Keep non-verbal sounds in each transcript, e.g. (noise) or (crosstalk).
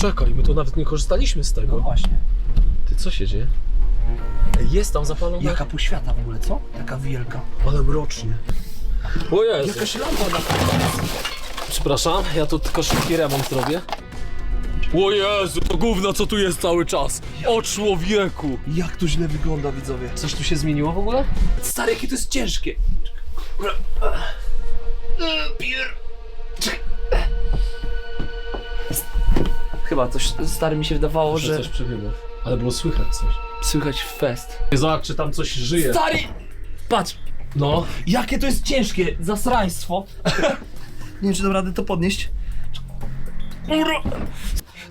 Poczekaj, my tu nawet nie korzystaliśmy z No tego. właśnie. Ty, co się dzieje? Ej, Jest tam zapalona... Jaka poświata w ogóle, co? Taka wielka. Ale mrocznie. O Jezu. Jakaś lampa na Przepraszam, ja tu tylko szybki remont robię. O Jezu, to gówno co tu jest cały czas. O człowieku. Jak to źle wygląda, widzowie. Coś tu się zmieniło w ogóle? Stary, jakie to jest ciężkie. Pier... Chyba coś, stary, mi się wydawało, że coś przebiegło. Ale było słychać coś. słychać fest. Zobacz, czy tam coś żyje. Stary! Patrz, No. jakie to jest ciężkie, zasraństwo. Nie wiem, czy dam radę to podnieść. Uro.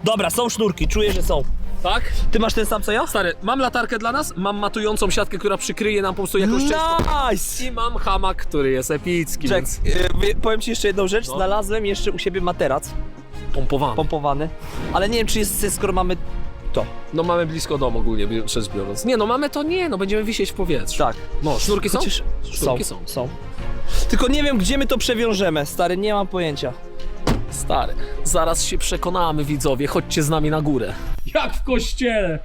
Dobra, są sznurki, czuję, że są. Tak? Ty masz ten sam co ja? Stary, mam latarkę dla nas, mam matującą siatkę, która przykryje nam po prostu jakąś często. Nice! I mam hamak, który jest epicki, Czek, więc y, wie- powiem ci jeszcze jedną rzecz. No. Znalazłem jeszcze u siebie materac pompowany. pompowany, ale nie wiem, czy jest sens, skoro mamy to. No mamy blisko domu ogólnie rzecz biorąc. Nie no, mamy to nie, no będziemy wisieć w powietrzu. Tak. No, sznurki są? Chociaż Sznurki są, są. są. Tylko nie wiem, gdzie my to przewiążemy, stary, nie mam pojęcia. Stary, zaraz się przekonamy widzowie, chodźcie z nami na górę. Jak w kościele!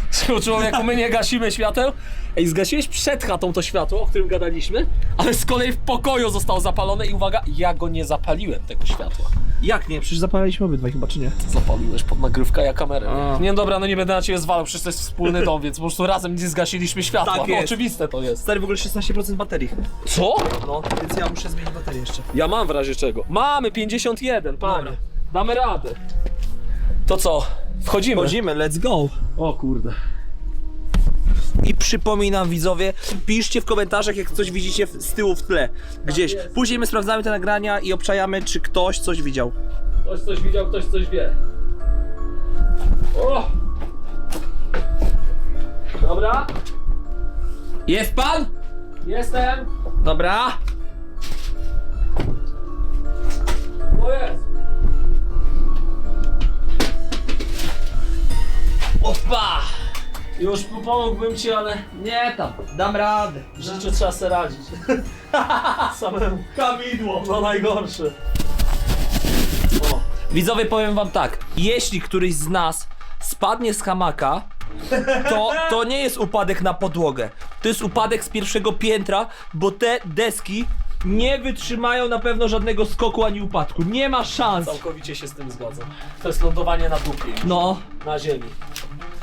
(laughs) Człowieku, my nie gasimy świateł. Ej, zgasiłeś przed chatą to światło, o którym gadaliśmy, ale z kolei w pokoju zostało zapalone i uwaga, ja go nie zapaliłem, tego światła. Jak nie? Przecież zapaliliśmy obydwaj chyba, czy nie? Zapaliłeś pod nagrywkę, ja kamerę. A. Nie, dobra, no nie będę na ciebie zwalał, przecież to jest wspólny dom, więc po prostu razem nie zgasiliśmy światła. Tak no, jest. oczywiste to jest. Stary, w ogóle 16% baterii. Co? No, więc ja muszę zmienić baterię jeszcze. Ja mam w razie czego. Mamy 51, panie. Dobra. Damy radę. To co? Wchodzimy. Chodzimy, let's go. O kurde. I przypominam widzowie, piszcie w komentarzach, jak coś widzicie w- z tyłu w tle, gdzieś. jest. Później my sprawdzamy te nagrania i obczajamy, czy ktoś coś widział. Ktoś coś widział, ktoś coś wie. O! Dobra. Jest pan? Jestem. Dobra. Już pomógłbym ci, ale Nie tam, dam radę. w życiu trzeba sobie radzić. (laughs) Samemu. Kamidło. No najgorsze. O. Widzowie, powiem wam tak, jeśli któryś z nas spadnie z hamaka, to, to nie jest upadek na podłogę. To jest upadek z pierwszego piętra, bo te deski nie wytrzymają na pewno żadnego skoku ani upadku. Nie ma szans. Całkowicie się z tym zgadzam. To jest lądowanie na dupie. No, Na ziemi.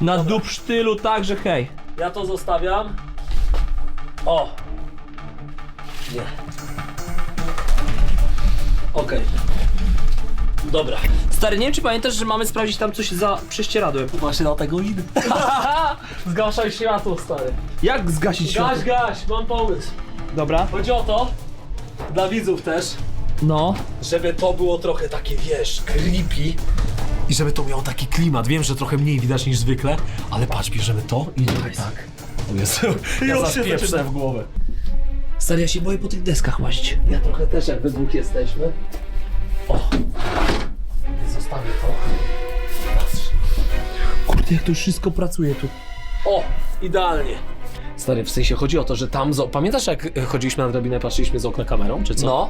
Na dup sztylu także hej. Ja to zostawiam. O! Nie. Okej. Dobra. Stary, nie wiem czy pamiętasz, że mamy sprawdzić tam coś za prześcieradłem. (laughs) Właśnie na tego idę. (laughs) Zgaszaj światło, stary. Jak zgasić Gaś, gaś, mam pomysł. Dobra. Chodzi o to, dla widzów też, No. żeby to było trochę takie, wiesz, creepy. I żeby to miało taki klimat. Wiem, że trochę mniej widać niż zwykle, ale patrz, bierzemy to i idziemy tak. O Jezu, ja zaczyna. w głowę. Stary, ja się boję po tych deskach łazić. Ja trochę też jak we dwóch jesteśmy. O! Zostawię to. Patrz. Kurde, jak to wszystko pracuje tu. O! Idealnie. Stary, w sensie chodzi o to, że tam. Pamiętasz jak chodziliśmy na drabinę, patrzyliśmy z okna kamerą, czy co? No.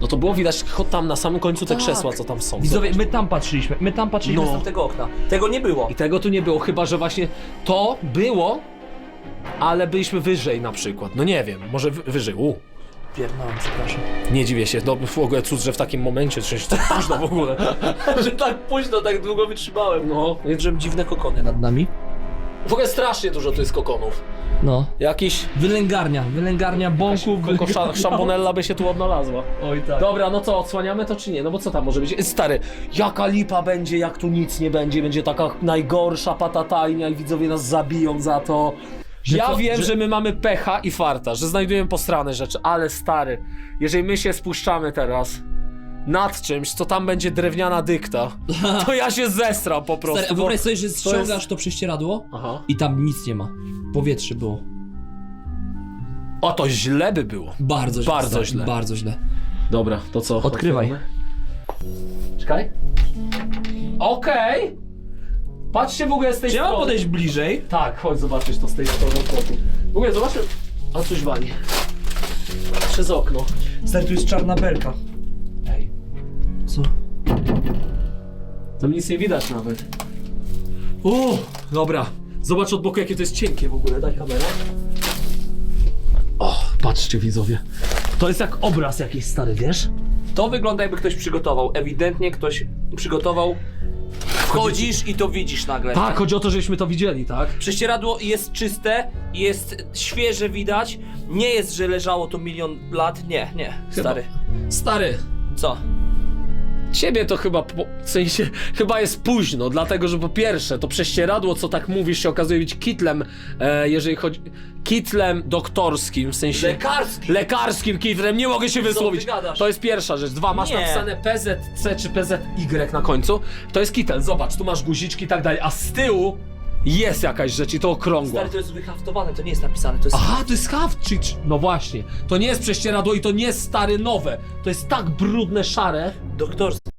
No to było widać cho- tam na samym końcu te Tak. krzesła, co tam są. Widzowie, my tam patrzyliśmy, my tam patrzyliśmy No. z tamtego okna. Tego nie było. I tego tu nie było, chyba że właśnie to było, ale byliśmy wyżej na przykład. No nie wiem, może wy- wyżej. U. Pierdolę, przepraszam. Nie dziwię się, no w ogóle cud, że w takim momencie, czy tak późno w ogóle. (laughs) że tak późno, tak długo wytrzymałem. No, Że dziwne kokony nad nami. W ogóle strasznie dużo tu jest kokonów. No. Jakiś Wylęgarnia, wylęgarnia bąków. Koko sza- szambonella by się tu odnalazła. Oj tak. Dobra, no co, odsłaniamy to czy nie? No bo co tam może być? Stary, jaka lipa będzie, jak tu nic nie będzie, będzie taka najgorsza patatajnia i widzowie nas zabiją za to. Że ja co, wiem, że- że... my mamy pecha i farta, że znajdujemy posrane rzeczy, ale stary, jeżeli my się spuszczamy teraz nad czymś, co tam będzie drewniana dykta, (laughs) to ja się zestram po prostu. Stary, a bo- wyobraź sobie, że ściągasz jest- to prześcieradło Aha. i tam nic nie ma. Powietrze było. O, to źle by było. Bardzo źle. Bardzo stary, źle. Bardzo źle. Dobra, to co? Odkrywaj. Otwieramy? Czekaj. Okej. Patrzcie w ogóle z tej Czy ja mam strony. podejść bliżej? Tak, chodź zobaczyć to z tej strony. W ogóle zobaczmy. A coś wali. Przez okno. Stary, tu jest czarna belka. Co? Tam nic nie widać nawet. O, dobra. Zobacz od boku, jakie to jest cienkie w ogóle. Daj kamerę. O, patrzcie widzowie. To jest jak obraz jakiś stary, wiesz? To wygląda jakby ktoś przygotował. Ewidentnie ktoś przygotował. Wchodzisz i to widzisz nagle. Tak, chodzi o to, żeśmy to widzieli, tak? Prześcieradło jest czyste, jest świeże widać. Nie jest, że leżało to milion lat. Nie, nie, stary. Stary, Co? Ciebie to chyba, po, w sensie, (laughs) chyba jest późno, dlatego że po pierwsze, to prześcieradło, co tak mówisz, się okazuje być kitlem, e, jeżeli chodzi, kitlem doktorskim, w sensie... Lekarski! Lekarskim kitlem, nie mogę się wysłowić. ty gadasz? To jest pierwsza rzecz. Dwa, masz Nie. napisane PZC czy PZY na końcu. To jest kitel, zobacz, tu masz guziczki i tak dalej, a z tyłu jest jakaś rzecz i to okrągła. Stary, to jest wyhaftowane, to nie jest napisane, to jest... Aha, to jest haft, czy, czy... No właśnie, to nie jest prześcieradło i to nie jest stare nowe. To jest tak brudne, szare. Doktorstwo.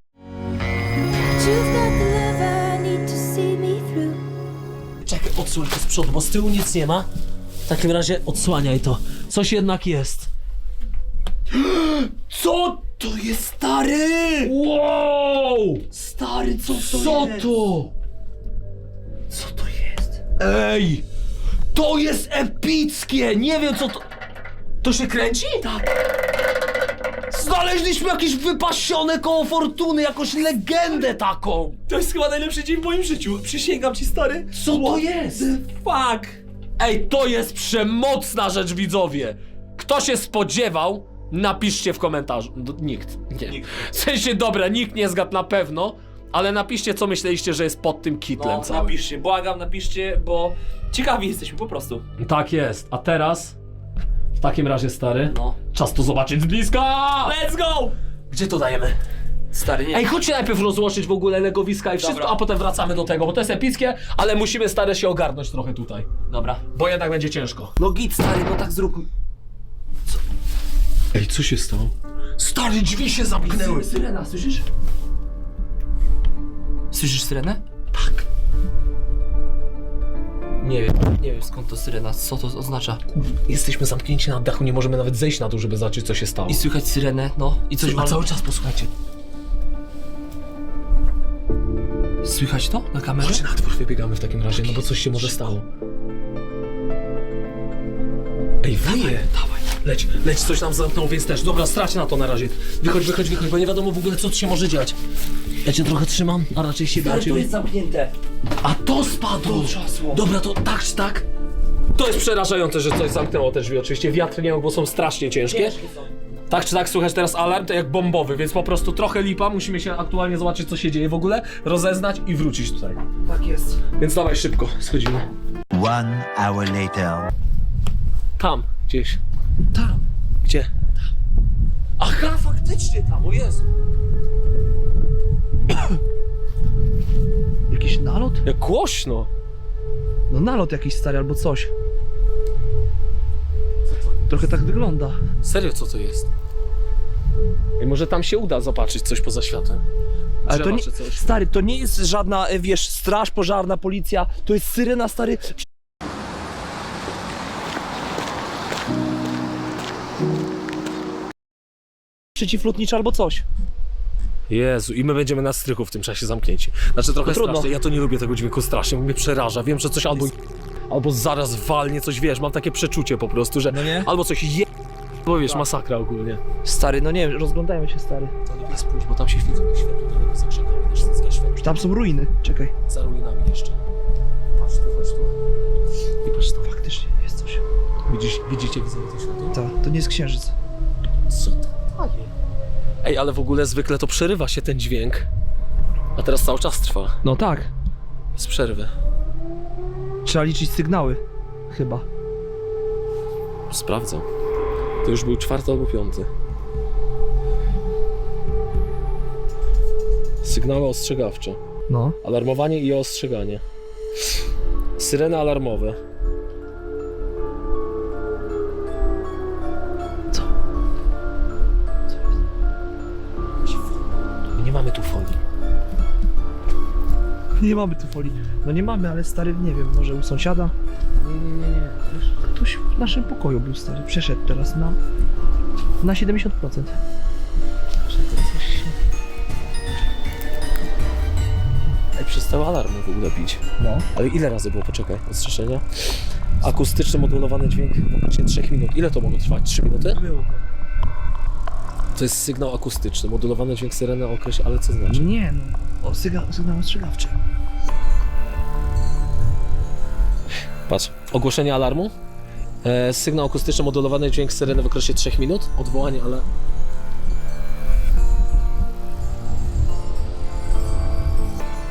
You've got the love I need to see me through. Czekaj, odsłoń to z przodu, bo z tyłu nic nie ma. W takim razie odsłaniaj to. Coś jednak jest. (gasps) Co to jest stary? Wow! Stary, co to Co jest? to? Ej! To jest epickie! Nie wiem co to... To się kręci? Tak. Znaleźliśmy jakieś wypasione koło fortuny, jakąś legendę taką. To jest chyba najlepszy dzień w moim życiu. Przysięgam ci, stary. Co to jest? Fuck! Ej, to jest przemocna rzecz, widzowie! Kto się spodziewał? Napiszcie w komentarzu. No, nikt. Nie. Nikt. W sensie, dobra, nikt nie zgadł na pewno, ale napiszcie, co myśleliście, że jest pod tym kitlem No, całym. napiszcie, błagam, napiszcie, bo ciekawi jesteśmy po prostu. Tak jest. A teraz, w takim razie, stary, No. czas to zobaczyć z bliska! Let's go! Gdzie to dajemy? Stary, nie. Ej, chodźcie najpierw rozłożyć w ogóle legowiska i wszystko, Dobra. a potem wracamy do tego, bo to jest epickie, ale musimy, stary, się ogarnąć trochę tutaj. Dobra. Bo jednak będzie ciężko. No git, stary, no tak zrób. Ej, co się stało? Stary, drzwi się zamknęły. Syrena, słyszysz? Słyszysz syrenę? Tak. Nie wiem, nie wiem skąd to syrena, co to oznacza. Jesteśmy zamknięci na dachu, nie możemy nawet zejść na dół, żeby zobaczyć, co się stało. I słychać syrenę, no, i coś A cały czas posłuchajcie. Słychać to na kamerze? Chodź na dwór, wybiegamy w takim razie, no bo coś się może stało. Ej, wyje! Dawaj. Leć, leć, coś nam zamknął, więc też. Dobra, strać na to na razie. Wychodź, wychodź, wychodź, bo nie wiadomo w ogóle, co tu się może dziać. Ja cię trochę trzymam, a raczej siebie, a Ale to ciebie. jest zamknięte. A to spadło! To trzasło. Dobra, to tak czy tak? To jest przerażające, że coś zamknęło te drzwi. Oczywiście wiatr nie ma, bo są strasznie ciężkie. Tak czy tak, słychać teraz alarm, to jak bombowy, więc po prostu trochę lipa. Musimy się aktualnie zobaczyć, co się dzieje w ogóle, rozeznać i wrócić tutaj. Tak jest. Więc dawaj szybko, schodzimy. One hour later. Tam, gdzieś. Tam. Gdzie? Aha, faktycznie tam, o Jezu. (gasps) Jakiś nalot? Jak głośno. No nalot jakiś stary albo coś. Trochę tak wygląda. Serio, co to jest? Ej, może tam się uda zobaczyć coś poza światem. Ale to Drzewa nie, czy coś. stary, to nie jest żadna, e, wiesz, straż pożarna, policja. To jest syrena, stary. Przeciwlotnicza albo coś. Jezu, i my będziemy na strychu w tym czasie zamknięci. Znaczy trochę No trudno. strasznie, ja to nie lubię tego dźwięku strasznie, bo mnie przeraża. Wiem, że coś albo albo zaraz walnie coś, wiesz, mam takie przeczucie po prostu, że No nie? albo coś je... Bo wiesz, masakra ogólnie. Stary, no nie wiem, rozglądajmy się, stary. To lepiej spójrz, bo tam się świecą te światło, to lepiej zakrzepamy, też zgaś światło. Tam są ruiny. Czekaj. Za ruinami jeszcze. Patrz tu, patrz tu. I patrz tu. Faktycznie jest coś. Widzisz, widzicie, widzę to światło? Ta, to nie jest księżyc. Ej, ale w ogóle zwykle to przerywa się ten dźwięk. A teraz cały czas trwa. No tak. Bez przerwy. Trzeba liczyć sygnały. Chyba. Sprawdzam. To już był czwarty albo piąty. Sygnały ostrzegawcze. No. Alarmowanie i ostrzeganie. Syreny alarmowe. Nie mamy tu folii. Nie mamy tu folii. No nie mamy, ale stary, nie wiem, może u sąsiada? Nie, nie, nie, nie. Ktoś w naszym pokoju był stary. Przeszedł teraz na. Na 70%. alarmu w ogóle pić. No. Ale ile razy było, poczekaj, ostrzeżenia? Akustyczny modulowany dźwięk w okresie 3 minut. Ile to mogło trwać? 3 minuty? Było. To jest sygnał akustyczny, modulowany dźwięk syreny o okresie, ale co znaczy? Nie no. O, sygnał, sygnał ostrzegawczy. Patrz, ogłoszenie alarmu. E, sygnał akustyczny modulowany dźwięk syreny w okresie 3 minut. Odwołanie, ale...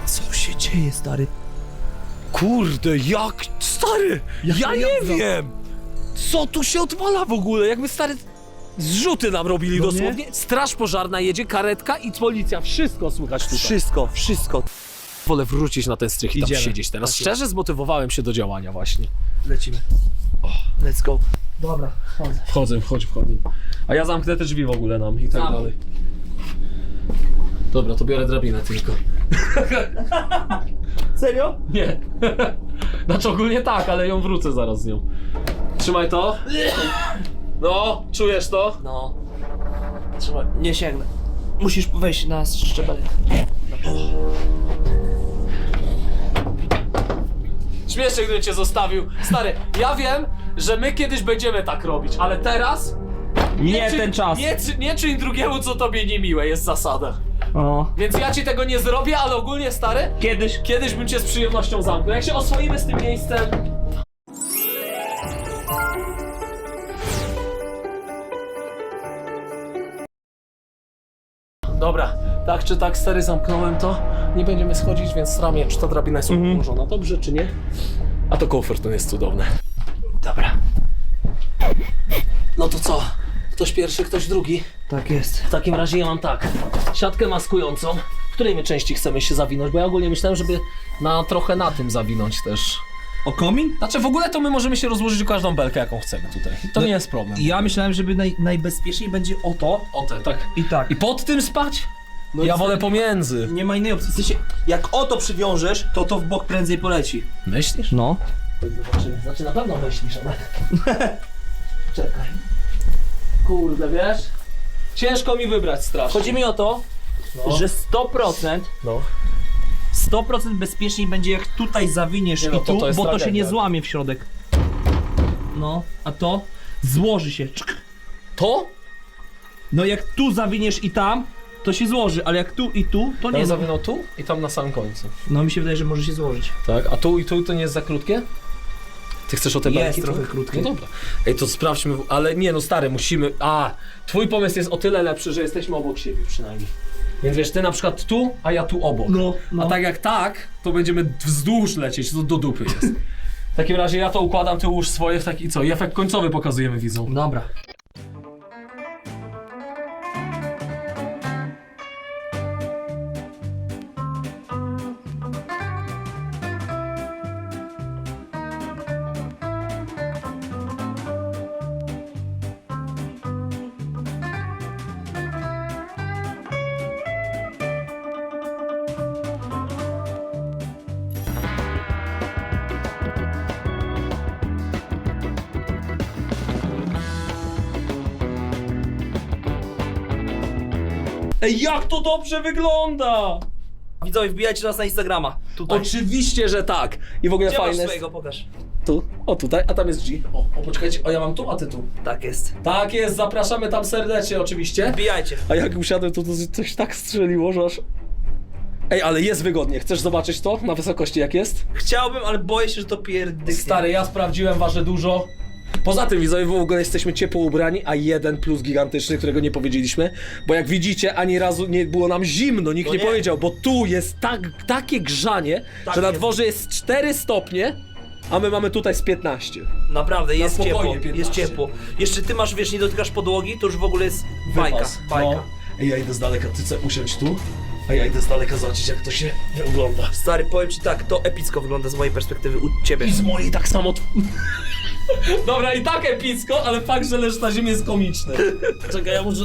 Co się dzieje, stary? Kurde, jak? Stary! Jak ja to nie jazda? wiem! Co tu się odwala w ogóle? Jakby stary... Zrzuty nam robili No nie? dosłownie. Straż pożarna jedzie, karetka i policja. Wszystko słychać tutaj. Wszystko, wszystko. Wolę wrócić na ten strych i tam Idziemy. siedzieć teraz. Tak jest. Szczerze zmotywowałem się do działania właśnie. Lecimy. Let's go. Dobra, chodzę. Wchodzę, wchodź, wchodzę. A ja zamknę te drzwi w ogóle nam i tak dalej. Dobra, to biorę drabinę tylko. (laughs) Serio? Nie. (laughs) znaczy ogólnie tak, ale ją wrócę zaraz z nią. Trzymaj to. (laughs) No, czujesz to? No. Trzeba, nie sięgnę. Musisz wejść na szczebelek. Śmiesznie, gdybym cię zostawił. Stary, ja wiem, że my kiedyś będziemy tak robić, ale teraz... Nie czy- ten czas. Nie, czy- nie czyń drugiemu, co tobie niemiłe, jest zasada. O. Więc ja ci tego nie zrobię, ale ogólnie, stary, Kiedyś. kiedyś bym cię z przyjemnością zamknął. Jak się oswoimy z tym miejscem... tak czy tak, stary, zamknąłem to. Nie będziemy schodzić, więc stramię, czy ta drabina jest Mhm. ułożona dobrze, czy nie. A to kofer to jest cudowne. Dobra. No to co? Ktoś pierwszy, ktoś drugi. Tak jest. W takim razie ja mam tak. Siatkę maskującą. W której my części chcemy się zawinąć? Bo ja ogólnie myślałem, żeby na trochę na tym zawinąć też. O komin? Znaczy w ogóle to my możemy się rozłożyć każdą belkę, jaką chcemy tutaj. To No, nie jest problem. Ja myślałem, żeby naj, najbezpieczniej będzie o to O te, tak. i tak. I pod tym spać? No ja i- wolę pomiędzy. Nie ma innej opcji. W sensie, jak o to przywiążesz, to to w bok prędzej poleci. Myślisz? No. Znaczy, znaczy na pewno myślisz, ale... (laughs) Czekaj. Kurde, wiesz? Ciężko mi wybrać strasznie. Chodzi mi o to, No. że 100%, No. 100% bezpieczniej będzie jak tutaj zawiniesz Nie no, i to tu, to jest bo to się tragedia. nie złamie w środek. No, a to złoży się. Czk. To? No jak tu zawiniesz i tam, to się złoży, ale jak tu i tu, to Nie nie. zawinął tu i tam na samym końcu. No mi się wydaje, że może się złożyć. Tak, a tu i tu to nie jest za krótkie? Ty chcesz o te Jest belki? trochę tu? krótkie. No dobra. Ej, to sprawdźmy, w- ale nie no stary, musimy... A, twój pomysł jest o tyle lepszy, że jesteśmy obok siebie przynajmniej. Więc wiesz, ty na przykład tu, a ja tu obok. No, no. A tak jak tak, to będziemy wzdłuż lecieć, to do dupy jest. W takim razie ja to układam, ty ułóż swoje w taki co? I efekt końcowy pokazujemy widzom. Dobra. Ej, jak to dobrze wygląda! Widzowie, wbijajcie nas na Instagrama. Tutaj. Oczywiście, że tak. I w ogóle Gdzie masz fajne swojego? Pokaż. Tu, o tutaj, a tam jest G. O, o poczekajcie, o ja mam tu, a ty tu. Tak jest. Tak jest, zapraszamy tam serdecznie oczywiście. Wbijajcie. A jak usiadłem, to, to coś tak strzeliło, że aż... Ej, ale jest wygodnie. Chcesz zobaczyć to na wysokości jak jest? Chciałbym, ale boję się, że to pierdyknie. Stary, ja sprawdziłem, waży dużo. Poza tym widzowie w ogóle jesteśmy ciepło ubrani, a jeden plus gigantyczny, którego nie powiedzieliśmy, bo jak widzicie, ani razu nie było nam zimno, nikt No nie, nie. powiedział, bo tu jest tak, takie grzanie, Tak że na jest. dworze jest 4 stopnie, a my mamy tutaj z 15. Naprawdę, jest spokojnie, ciepło. 15. Jest ciepło. Jeszcze ty masz, wiesz, nie dotykasz podłogi, to już w ogóle jest bajka. Wypas. Bajka. No. Ej, ja idę z daleka, ty chcesz usiąść tu, a ja idę z daleka zobaczyć jak to się wygląda. Stary, powiem ci tak, to epicko wygląda z mojej perspektywy u ciebie. I z mojej tak samo. t- Dobra, i tak epicko, ale fakt, że leżysz na ziemi jest komiczny. Czekaj, ja może...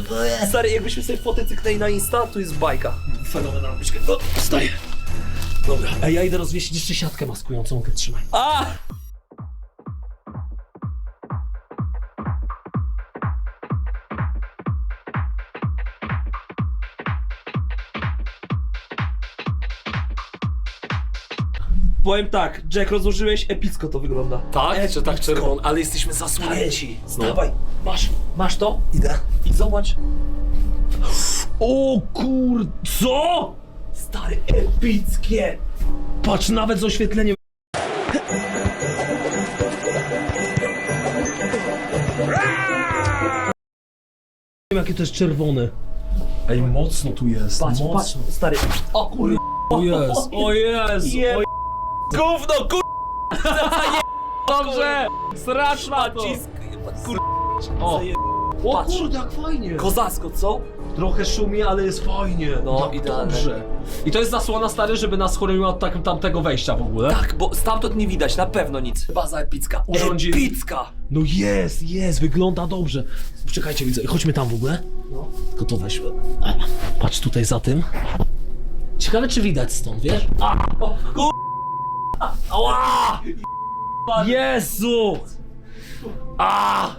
Stary, jakbyśmy sobie fotę cyknęli na Insta, to jest bajka. Fenomenalnie. No, wstaję. Dobra, a ja idę rozwiesić jeszcze siatkę maskującą, mogę trzymaj. A! Powiem tak, Jack, rozłożyłeś, epicko to wygląda. Tak? Czy tak czerwony? Ale jesteśmy zasłonięci. Dawaj, masz, masz to? Idę. I zobacz. O kur... Co? Stary, epickie. Patrz, nawet z oświetleniem. Jakie to jest czerwone. Ej, mocno tu jest. Patrz, mocno. patrz, stary. O kur... O jest, o jest. (laughs) Je... Gówno, kur... Dobrze! Stracz na to! Nacisk, kur... O, o Patrz. kurde, jak fajnie. Kozacko, co? Trochę szumi, ale jest fajnie. No, Tak idealne. Dobrze. I to jest zasłona stary, żeby nas chroniła od tak, tamtego wejścia w ogóle. Tak, bo stamtąd nie widać, na pewno nic. Baza epicka. Urządzili. Epicka! No jest, jest, wygląda dobrze. Czekajcie, widzę, chodźmy tam w ogóle. No. Tylko to weźmy. Patrz tutaj za tym. Ciekawe, czy widać stąd, wiesz? O, kur... Ała! Jezu! A!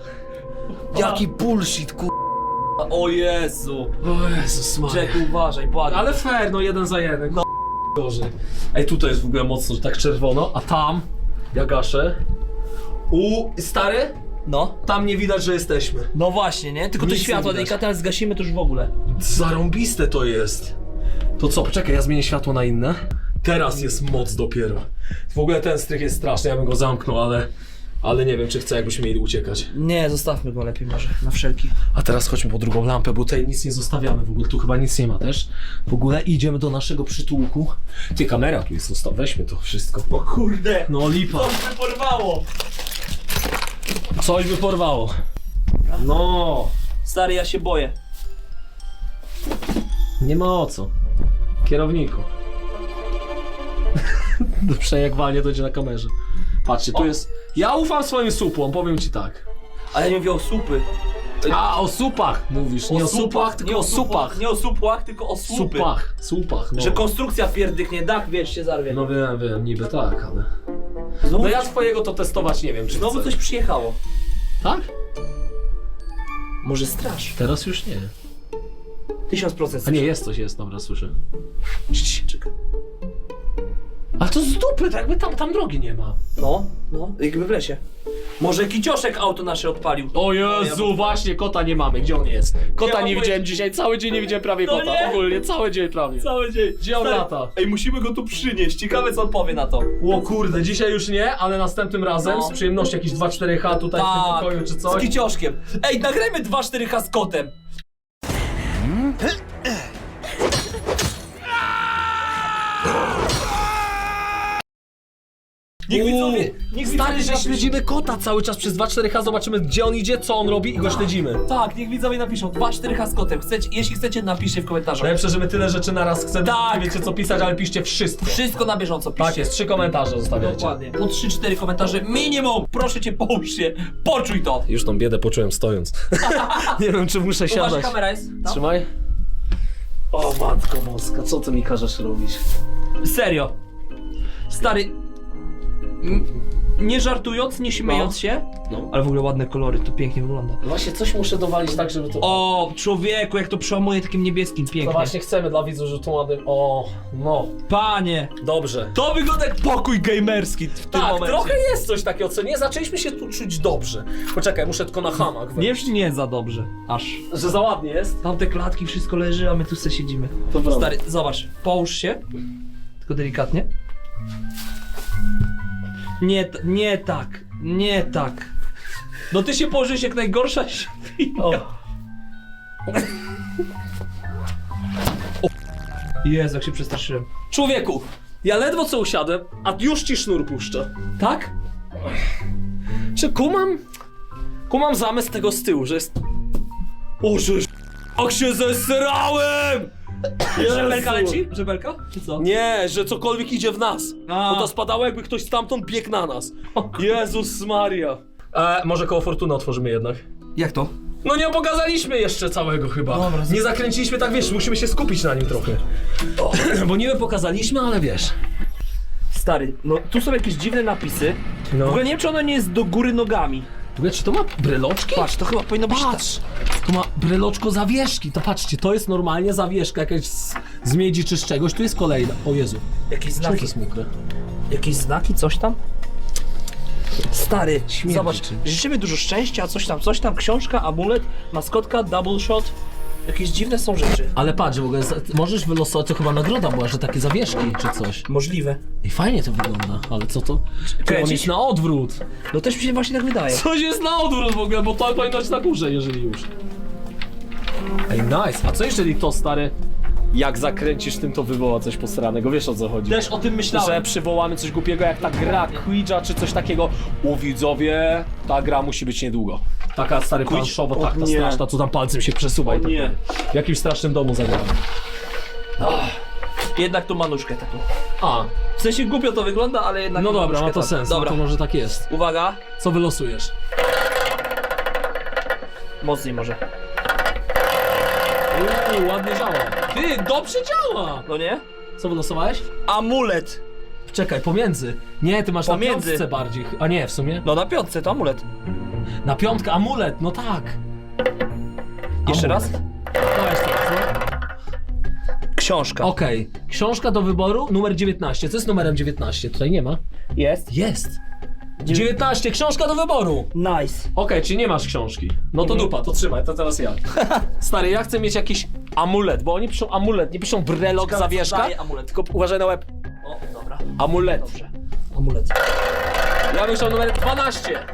Jaki bullshit, kur... O Jezu. O Jezus Maria. Jack, uważaj, błagam. Ale fair, no jeden za jeden. No gorzej. Ej, tutaj jest w ogóle mocno, że tak czerwono, a tam ja gaszę. U, stary? No. Tam nie widać, że jesteśmy. No właśnie, nie? Tylko to Nic nie światło widać. delikatne, ale zgasimy to już w ogóle. Zarąbiste to jest. To co, poczekaj, ja zmienię światło na inne. Teraz jest moc dopiero. W ogóle ten strych jest straszny, ja bym go zamknął, ale... Ale nie wiem, czy chcę, jakbyśmy mieli uciekać. Nie, zostawmy go lepiej może, na wszelki. A teraz chodźmy po drugą lampę, bo tutaj nic nie zostawiamy w ogóle, tu chyba nic nie ma też. W ogóle idziemy do naszego przytułku. Ty, kamera tu jest, zostaw, weźmy to wszystko. O kurde! No lipa. To by porwało! Coś by porwało. No, Stary, ja się boję. nie ma o co. Kierowniku. (laughs) Dobrze, jak walnie, to będzie na kamerze. Patrzcie, tu O. jest... Ja ufam swoim supłom, powiem ci tak. Ale ja nie mówię o supy. A, o supach mówisz, nie o supach, tylko nie o supach. Nie o supłach, tylko o słupy. Supach, supach, no. Że konstrukcja pierdyknie, dach wiesz się zarwie. No wiem, wiem, niby tak, ale... znowu, No ja twojego to testować nie wiem, czy znowu chcę. coś przyjechało. Tak? Może straż? Teraz już nie. Tysiąc procent A nie, jest coś, jest, dobra, słyszę. Czekaj. Ale to z dupy, tak jakby tam, tam drogi nie ma. No, no, jakby w lesie. Może kicioszek auto nasze odpalił. O Jezu, właśnie, kota nie mamy, gdzie on jest? Kota Ja nie mam widziałem dzisiaj, cały dzień nie widziałem prawie No kota, nie. ogólnie, cały dzień prawie. Cały dzień. Gdzie on Stary, lata? Ej, musimy go tu przynieść. Ciekawe co on powie na to. O kurde, dzisiaj już nie, ale następnym razem No. z przyjemnością jakieś 2-4H tutaj w tym pokoju czy z coś. kicioszkiem. Ej, nagrajmy 2-4H z kotem. Niech widzowie, niech Stary, widzowie że napiszą- śledzimy kota cały czas przez 2-4H, zobaczymy gdzie on idzie, co on robi i go śledzimy. Tak, niech widzowie napiszą 2-4H z kotem. Chcecie, jeśli chcecie, napiszcie w komentarzach. Najlepsze, że my tyle rzeczy naraz chcemy, Tak. nie wiecie co pisać, ale piszcie wszystko. Wszystko na bieżąco piszcie. Tak jest, trzy komentarze zostawiajcie. Dokładnie. Po 3-4 komentarze minimum. Proszę cię, połóż się. Poczuj to. Już tą biedę poczułem stojąc. (laughs) nie wiem, czy muszę Uważaj, siadać. kamera jest. Tam? Trzymaj. O matko boska, co ty mi każesz robić? Serio. Stary. M- Nie żartując, nie śmiejąc się. No. Ale w ogóle ładne kolory, to pięknie wygląda. Właśnie coś muszę dowalić tak, żeby to... O, człowieku, jak to przełamuje takim niebieskim, No pięknie. właśnie chcemy dla widzów, że tu ładny... O, no, Panie. dobrze. To wygląda jak pokój gamerski w tym Tak, momencie. trochę jest coś takiego, co nie? Zaczęliśmy się tu czuć dobrze. Poczekaj, muszę tylko na hamak wejść. Nie, nie za dobrze. Aż. Że za ładnie jest? Tamte klatki, wszystko leży, a my tu sobie siedzimy. To prawda. Stary, zobacz, połóż się. Tylko delikatnie. Nie, t- nie tak, nie tak. No ty się położysz jak najgorsza (laughs) świnia. O. Jezu, jak się przestraszyłem. Człowieku, ja ledwo co usiadłem, a już ci sznur puszczę. Tak? Czy kumam? Kumam zamysł tego z tyłu, że jest... O, że... Jak się zesrałem! Żebelka leci? Żebelka? Czy co? Nie, że cokolwiek idzie w nas. A. Bo to spadało jakby ktoś stamtąd biegł na nas. Jezus Maria. E, może koło fortuny otworzymy jednak. Jak to? No nie pokazaliśmy jeszcze całego chyba. Dobra, nie zakręciliśmy tak, wiesz, musimy się skupić na nim trochę. (clears throat) Bo niby pokazaliśmy, ale wiesz. Stary, no tu są jakieś dziwne napisy. No. W ogóle nie wiem, czy ono nie jest do góry nogami. Ogóle, czy to ma bryloczki? Patrz, to chyba powinno być tak. Patrz! Tu ma bryloczko zawieszki. To patrzcie, to jest normalnie zawieszka jakaś z, z miedzi czy z czegoś. Tu jest kolejna. O Jezu. Jakieś Czemu to znaki. jest mokre? Jakieś znaki, coś tam? Stary, Śmierdzi zobacz, czymś. życzymy dużo szczęścia, coś tam, coś tam, książka, amulet, maskotka, double shot. Jakieś dziwne są rzeczy. Ale patrz, w ogóle za- możesz wylosować, to chyba nagroda była, że takie zawieszki czy coś. Możliwe. I fajnie to wygląda, ale co to? Czy on Kręcić? jest na odwrót? No też mi się właśnie tak wydaje. Coś jest na odwrót w ogóle, bo to powinno być na górze, jeżeli już. Ej, nice. A co jeżeli to, stary, jak zakręcisz tym, to wywoła coś posranego? Wiesz o co chodzi? Też o tym że myślałem. przywołamy coś głupiego jak ta gra Ouija czy coś takiego. U widzowie, ta gra musi być niedługo. Taka stary planszowa, taka nie. straszna, co tam palcem się przesuwa i tak nie. dalej. W jakimś strasznym domu zagramy. Jednak tu manuszkę taką. A, W sensie głupio to wygląda, ale jednak no dobra, manuszkę ma to taką. sens, no Dobra, to może tak jest. uwaga. Co wylosujesz? Mocniej może. Uuu, ładnie działa. Ty, dobrze działa! No nie? Co wylosowałeś? Amulet. Czekaj, pomiędzy. Nie, ty masz Pomiędzy. na piątce bardziej. A nie, w sumie. No na piątce to amulet. Na piątkę, amulet, no tak. Jeszcze raz? No jeszcze raz, no. Książka. Okej, książka do wyboru, numer 19. Co jest numerem 19? Tutaj nie ma. Jest. Jest. 19, książka do wyboru. Nice. Okej, czyli nie masz książki. No to dupa, to trzymaj, to teraz ja. (laughs) Stary, ja chcę mieć jakiś amulet, bo oni piszą amulet, nie piszą brelok, Ciekawe, co zawieszka, daje amulet. tylko uważaj na łeb. O, dobra. Amulet. Dobrze. Amulet. Ja chciał numer 12.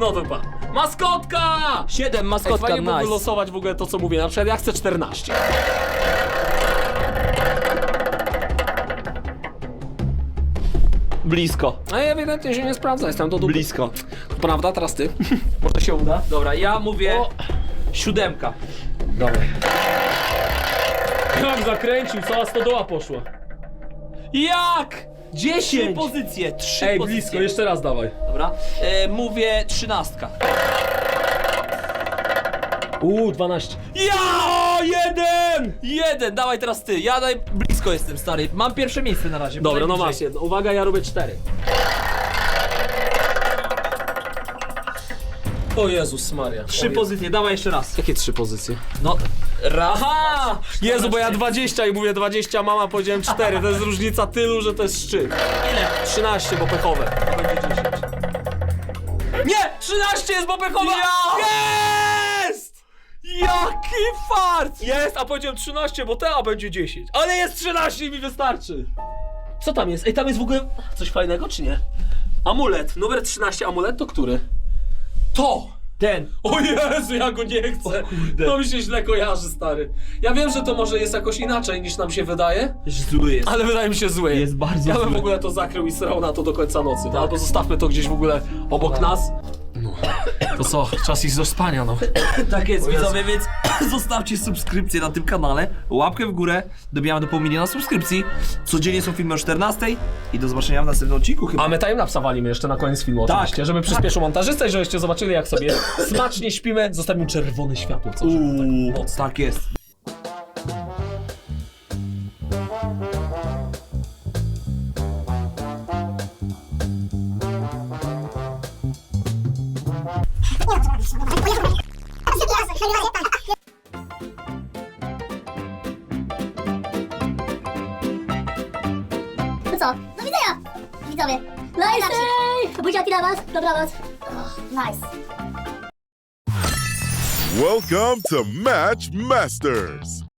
No dupa. Maskotka! Siedem, Ej, maskotka, fajnie było nice. wylosować w ogóle to, co mówię. Na przykład ja chcę 14. Blisko. A ja ewidentnie się nie sprawdza, jestem do dupy. Blisko. To prawda, teraz ty. Może się uda. Dobra, ja mówię O. siódemka. Dawaj. Jak zakręcił, cała stodoła poszła. Jak? Trzy 10! pozycje, trzy Ej, pozycje. blisko, jeszcze raz dawaj. Dobra. E, mówię trzynastka. Uuu, 12. Ja! Jeden! Jeden! Dawaj teraz ty. Ja naj... blisko jestem, stary. Mam pierwsze miejsce na razie. Dobra, no masz jedno. Uwaga, ja robię 4. O Jezus Maria. Trzy pozycje, dawaj jeszcze raz. Jakie trzy pozycje? No, raz. Aha! Jezu, bo ja 20 i mówię 20, mama powiedziałem 4. To jest różnica tylu, że to jest szczyt. Ile? 13, bo pechowe. To będzie 10. Nie! 13 jest, bo pechowe! Jest! Jaki fart! Jest, a powiedziałem 13, bo te, a będzie 10. Ale jest 13 i mi wystarczy. Co tam jest? Ej, tam jest w ogóle coś fajnego, czy nie? Amulet. Numer 13, amulet to który? To! Ten. O Jezu, ja go nie chcę. To mi się źle kojarzy, stary. Ja wiem, że to może jest jakoś inaczej niż nam się wydaje, Zły jest. ale wydaje mi się zły. Jest bardzo Ja bym w ogóle to zakrył i srał na to do końca nocy. Albo zostawmy to gdzieś w ogóle obok nas. To co? Czas iść do spania, no. (coughs) Tak jest, widzowie, więc (coughs) zostawcie subskrypcję na tym kanale, łapkę w górę, dobijamy do pół miliona subskrypcji. Codziennie są filmy o 14 i do zobaczenia w następnym odcinku chyba. A my timelapsa walimy jeszcze na koniec filmu Tak. oczywiście, żeby przyspieszył montażysta i żebyście zobaczyli jak sobie (coughs) smacznie śpimy. Zostawimy czerwone światło, co? Żeby tak Uuu, mocno. tak jest. Oh, nice. Welcome to Match Masters.